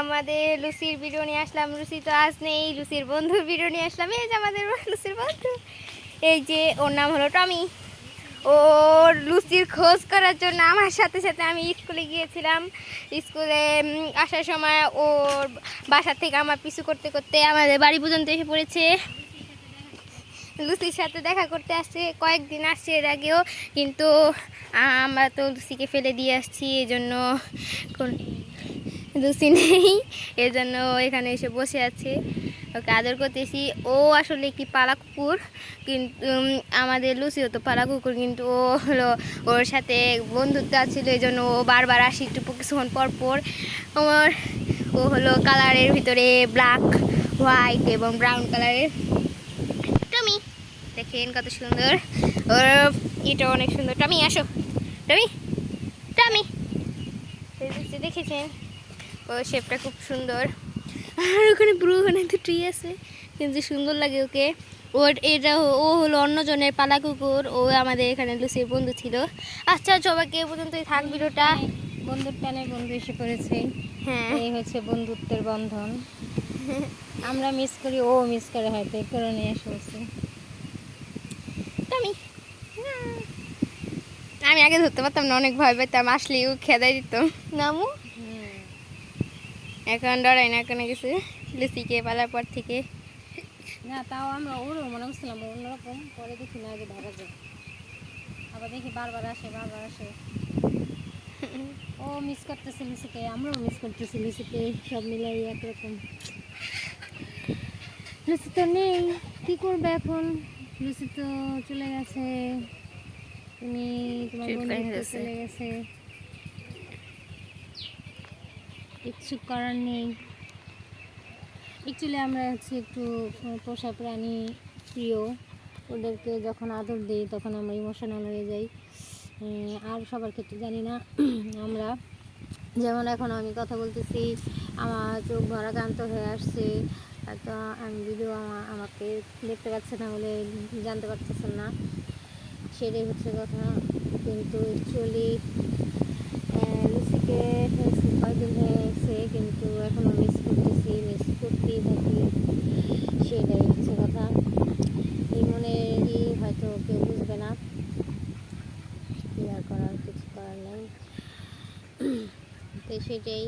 আমাদের লুসির ভিডিও নিয়ে আসলাম। লুসি তো আজ নেই, লুসির বন্ধুর ভিডিও নিয়ে আসলাম। এই যে আমাদের লুসির বন্ধু। এই যে ওর নাম হলো টমি। ও লুচির খোঁজ করার জন্য আমার সাথে সাথে আমি স্কুলে গিয়েছিলাম। স্কুলে আসার সময় ওর বাসা থেকে আমার পিছু করতে করতে আমাদের বাড়ি পর্যন্ত এসে পড়েছে। লুচির সাথে দেখা করতে আসছে, কয়েকদিন আসছে এর আগেও। কিন্তু আমরা তো লুচিকে ফেলে দিয়ে আসছি এই জন্য লুচি নেই এই জন্য এখানে এসে বসে আছে। ওকে আদর করতেছি। ও আসলে একটি পালা কুকুর, কিন্তু আমাদের লুচিও তো পালা কুকুর, কিন্তু ও হলো ওর সাথে বন্ধুত্ব ছিল এই জন্য ও বারবার আসি একটু কিছুক্ষণ পর পর। ওর ও হলো কালারের ভিতরে ব্ল্যাক হোয়াইট এবং ব্রাউন কালারের। টমি, দেখেন কত সুন্দর। ওর, এটা অনেক সুন্দর। টমি, আসো। Tommy Tommy. দেখেছেন? ও শেপটা খুব সুন্দর। আর ওখানে ব্রু ওখানে দুটি আছে কিন্তু সুন্দর লাগে ওকে। ওর এটা ও হলো অন্যজনের পালা কুকুর ও আমাদের এখানে লুসির বন্ধু ছিল। আচ্ছা সবাইকে এ পর্যন্তই থাক ভিডিওটা। বন্ধুর টানে বন্ধু এসে পড়েছে হ্যাঁ। এই হচ্ছে বন্ধুত্বের বন্ধন। আমরা মিস করি ও মিস করে হয়তো এই কারণে এসে পড়ছে টমি আমি আগে ধরতে পারতাম না অনেক ভয় পেতাম আসলেও খেদাই দিতাম নামু? এখন ডরাই না কোনো কিছু লুসিকে পালার পর থেকে। না তাও আমরা ওরও মনে করছিলাম অন্যরকম। পরে দেখি না আগে ধরা যায়। আবার দেখি বারবার আসে বারবার আসে। ও মিস করতেছে লিসিকে আমরাও মিস করতেছি লিসিকে সব মিলাই একরকম। লুচি তো নেই কি করবে এখন? লুচি তো চলে গেছে। তুমি তোমার বন্ধু চলে গেছে। কিচ্ছু করার নেই। অ্যাকচুয়ালি আমরা হচ্ছে একটু পোষা প্রাণী প্রিয়। ওদেরকে যখন আদর দিই, তখন আমরা ইমোশনাল হয়ে যাই। আর সবার ক্ষেত্রে জানি না, আমরা। যেমন এখন আমি কথা বলতেছি, আমার চোখ ভরাক্রান্ত হয়ে আসছে। হয়তো আমি ভিডিও আমাকে দেখতে পাচ্ছেন না বলে জানতে পারতেছেন না। সেটাই হচ্ছে কথা। কিন্তু অ্যাকচুয়ালি লুসিকে কয়েকদিন হয়ে কিন্তু এখনও মিস করতেছি মিস করতেই থাকি। সেটাই হচ্ছে কথা। এই মনেরই হয়তো কেউ বুঝবে না। কি আর করার, কিছু করার নেই। তো সেটাই।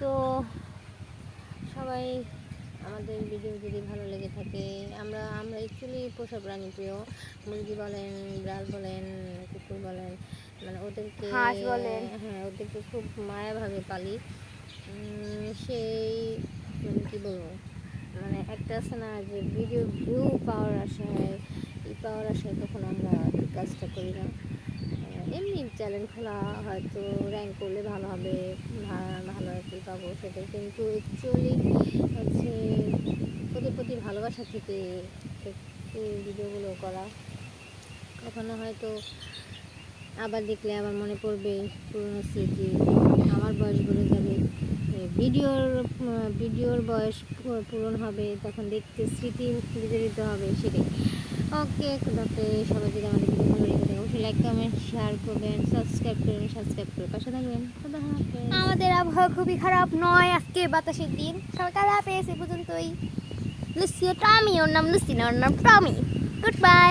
তো সবাই আমাদের ভিডিও যদি ভালো লেগে থাকে, আমরা আমরা অ্যাকচুয়ালি পোষা প্রাণী প্রিয়। মুরগি বলেন বিড়াল বলেন, কুকুর ওদেরকে হাঁস বলেন। হ্যাঁ ওদেরকে খুব মায়াভাবে পালি। সেই মানে কি বলব? মানে একটা আছে না যে ভিডিও ভিউ পাওয়ার আশায় ই পাওয়ার আশায় তখন আমরা এই কাজটা করি না। এমনি চ্যানেল খোলা হয়তো র্যাঙ্ক করলে ভালো হবে ভালো একটি পাবো সেটা। কিন্তু অ্যাকচুয়ালি হচ্ছে ওদের প্রতি ভালোবাসা থেকে ভিডিওগুলো করা। কখনো হয়তো আবার দেখলে আবার মনে পড়বে পুরনো স্মৃতি। আমার বয়স বেড়ে যাবে। ভিডিওর ভিডিওর বয়স পূরণ হবে, তখন দেখতে স্মৃতি বিজড়িত হবে, সেটাই। ওকে খুদাতে সবাই যদি আমাদের ভিডিও ভালো লেগে থাকে, অবশ্যই লাইক কমেন্ট শেয়ার করবেন সাবস্ক্রাইব করবেন সাবস্ক্রাইব করে পাশে থাকবেন। আমাদের আবহাওয়া খুবই খারাপ নয় আজকে বাতাসের দিন। কালা পেয়েছে পর্যন্তই। লুসি টমি, ওর নাম লুসি না, ওর নাম টমি। Good bye